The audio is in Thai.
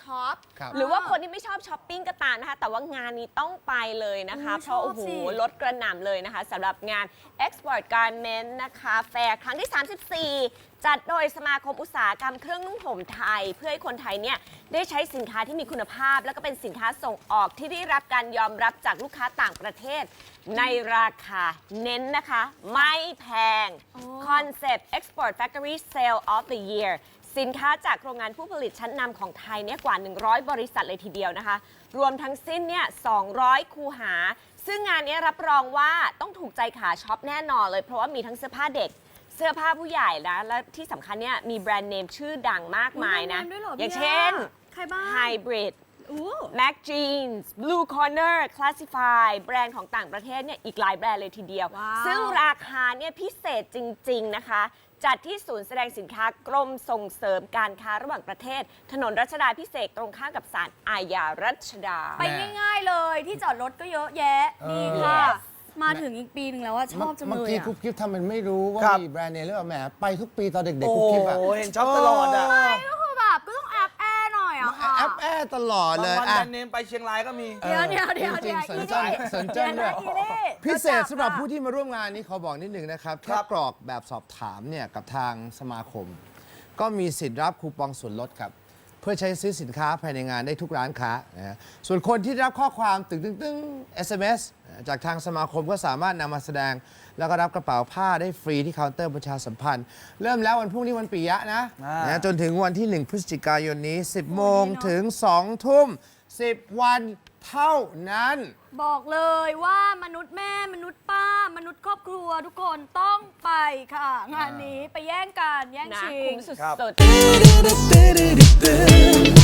ช็อป ครับหรือว่าคนที่ไม่ชอบช้อปปิ้งก็ตามนะคะ แต่ว่างานนี้ต้องไปเลยนะคะอืมเพราะชอบโอ้โหสิ ลดกระหน่ำเลยนะคะสำหรับงาน Export Garment นะคะ แฟร์ครั้งที่ 34 จัดโดยสมาคมอุตสาหกรรมเครื่องนุ่งห่มไทย เพื่อให้คนไทยเนี่ยได้ใช้สินค้าที่มีคุณภาพ แล้วก็เป็นสินค้าส่งออกที่ได้รับการยอมรับจากลูกค้าต่างประเทศ ในราคาเน้นนะคะ ไม่แพง Concept Export Factory Sale of the Year สินค้าจากโรงงานผู้ผลิตชั้นนำของไทยเนี่ยกว่า 100 บริษัทเลยทีเดียวนะคะ รวมทั้งสิ้นเนี่ย 200 คูหา ซึ่งงานเนี้ยรับรองว่าต้องถูกใจขาช็อปแน่นอนเลย เพราะว่ามีทั้งเสื้อผ้าเด็ก เสื้อผ้าผู้ใหญ่นะ และที่สำคัญเนี่ยมีแบรนด์เนมชื่อดังมากมายนะ มีแบรนด์เนมด้วยเหรออย่างพี่เช่น ใครบ้าง Hybrid อู้ Mac Jeans Blue Corner Classify แบรนด์ของต่างประเทศเนี่ยอีกหลายแบรนด์เลยทีเดียว ว้าว ซึ่งราคาเนี่ยพิเศษจริง ๆ นะคะ จัดที่ศูนย์แสดงสินค้ากรมส่งเสริมการค้าระหว่างประเทศ ถนนรัชดาพิเศษกตรงข้ามกับศาลอาญารัชดา ไปง่ายๆเลยที่จอดรถก็เยอะแยะเออนี่ค่ะ มาถึงอีกปีหนึ่งแล้วว่าชอบจังเมื่เลอยกี้อะ คุกกิ๊บทำเป็นไม่รู้ว่าครับ มีแบรนด์เนมหรือเปล่าแหมไปทุกปีตอนเด็กๆโอ้คุกกิ๊บอะโหเห็นช็อปตลอดอะก็คือแบบก็ต้องแอบแอร์หน่ อยอะค่ะแอปแอร์ตลอดบางเลยวันอะแบรนด์เนมไปเชียงรายก็มี เดี๋ยวเดี๋ยวเดี๋ยวจริเดี๋งยวๆสนใจสนใจด้วยอีนี่พิเศษสำหรับผู้ที่ที่มาร่วมงานนี้ขอบอกนิดหนึ่งนะครับครัถ้าบกรอกแบบสอบถามเนี่ยกับทางสมาคม ก็มีสิทธิ์รับคูปองส่วนลดครับ เพื่อใช้ซื้อสินค้าภายในงานได้ทุกร้านค้านะฮะส่วนคนที่ได้รับข้อความตึงตึงตึง SMS จากทางสมาคมก็สามารถนำมาแสดง แล้วก็รับกระเป๋าผ้าได้ฟรีที่เคาน์เตอร์ประชาสัมพันธ์ เริ่มแล้ววันพรุ่งนี้วันปิยะนะอ่าน นะจนถึงวันที่ 1 พฤศจิกายนนี้ 10 โมงถึง 2 ทุ่ม 10 วันเท่านั้น บอกเลยว่ามนุษย์แม่มนุษย์ป้า มนุษย์ครอบครัวทุกคนต้องไปค่ะ งานนี้ไปแย่งกันแย่งนะชิง คุ้มสุครับดๆ